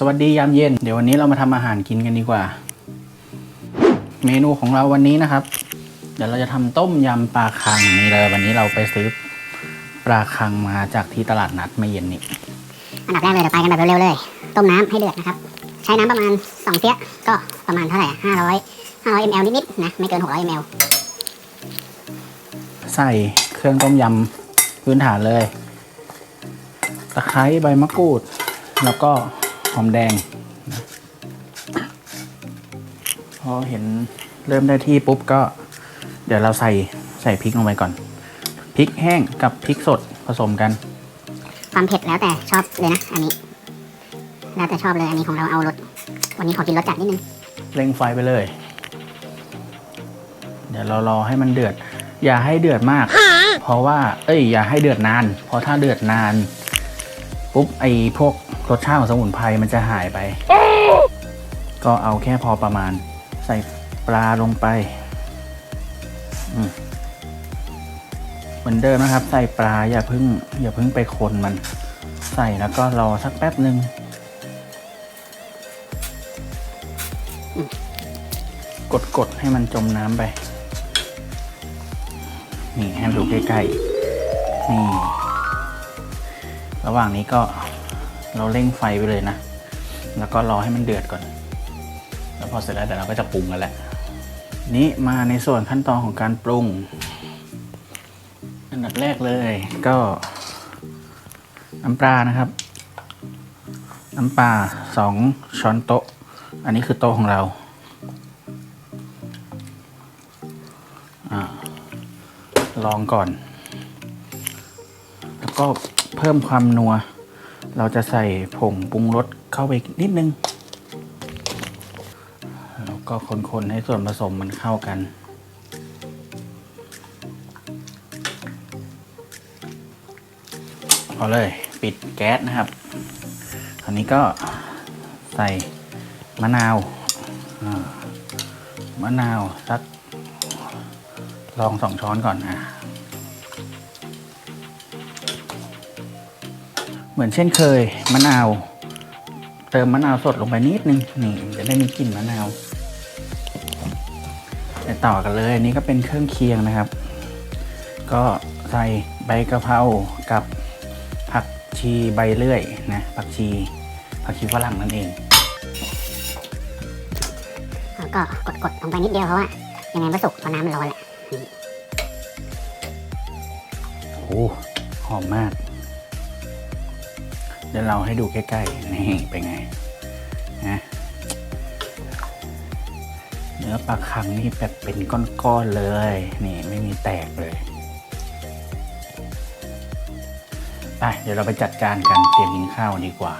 สวัสดียามเย็น เดี๋ยววันนี้เรามาทำอาหารกินกันดีกว่า เมนูของเราวันนี้นะครับ เดี๋ยวเราจะทำต้มยำปลาคังนี่เลยวันนี้เราไปซื้อปลาคังมาจากที่ตลาดนัดเมื่อเย็นนี้อันดับแรกเลยเดี๋ยวไปกันแบบเร็วๆเลย ต้มน้ำให้เดือดนะครับ ใช้น้ำประมาณ2เสี้ยก็ประมาณเท่าไหร่ห้าร้อยห้าร้อยมลนิดๆนะไม่เกิน600 ml ใส่เครื่องต้มยำพื้นฐานเลย ตะไคร้ใบมะกรูด แล้วก็ห อมแดงนะพอเห็นเริ่มได้ที่ปุ๊บก็เดี๋ยวเราใส่ใส่พริกลงไปก่อนพริกแห้งกับพริกสดผสมกัน ความเผ็ดแล้วแต่ชอบเลยนะอันนี้ แล้วแต่ชอบเลยอันนี้ของเราเอารสวันนี้ขอกินรสจัดนิดนึงเร่งไฟไปเลย เดี๋ยวเรารอให้มันเดือด อย่าให้เดือดมาก เพราะว่า เอ้ย อย่าให้เดือดนาน เพราะถ้าเดือดนาน ปุ๊บไอ้พวกรสชาติของสมุนไพรมันจะหายไป ก็เอาแค่พอประมาณ ใส่ปลาลงไปเหมือนเดิมนะครับ ใส่ปลาอย่าพิ่ง อย่าพิ่งไปคนมัน ใส่แล้วก็รอสักแป๊บหนึ่งกดกดให้มันจมน้ำไป นี่ให้ดูใกล้ๆ นี่ ระหว่างนี้ก็เราเร่งไฟไปเลยนะ แล้วก็รอให้มันเดือดก่อน แล้วพอเสร็จแล้วเดี๋ยวเราก็จะปรุงกันแหละ นี้มาในส่วนขั้นตอนของการปรุง อันดับแรกเลยก็ น้ำปลานะครับ น้ำปลาสองช้อนโต๊ะ อันนี้คือโต๊ะของเราอลองก่อน แล้วก็ เพิ่มความนัว เราจะใส่ผงปรุงรสเข้าไปนิดนึง แล้วก็คนๆให้ส่วนผสมมันเข้ากัน พอเลยปิดแก๊สนะครับ คราวนี้ก็ใส่มะนาวมะนาวสักลองสองช้อนก่อนอะ เหมือนเช่นเคยมะนาว เติมมะนาวสดลงไปนิดนึงนี่จะได้มีกลิ่นมะนาวไปต่อกันเลยอันนี้ก็เป็นเครื่องเคียงนะครับ ก็ใส่ใบกะเพรากับผักชีใบเลื่อยนะผักชีผักชีฝรั่งนั่นเองแล้วก็กดๆลงไปนิดเดียวเพราะว่ายังไงก็สุกเพราะน้ำมันร้อนแหละโอ้หอมมาก เดี๋ยวเราให้ดูใกล้ๆ นี่เป็นไงนะเนื้อปลาคังนี่แบบเป็นก้อนๆเลย นี่ไม่มีแตกเลยไปเดี๋ยวเราไปจัดการกันเตรียมกินข้าวดีกว่า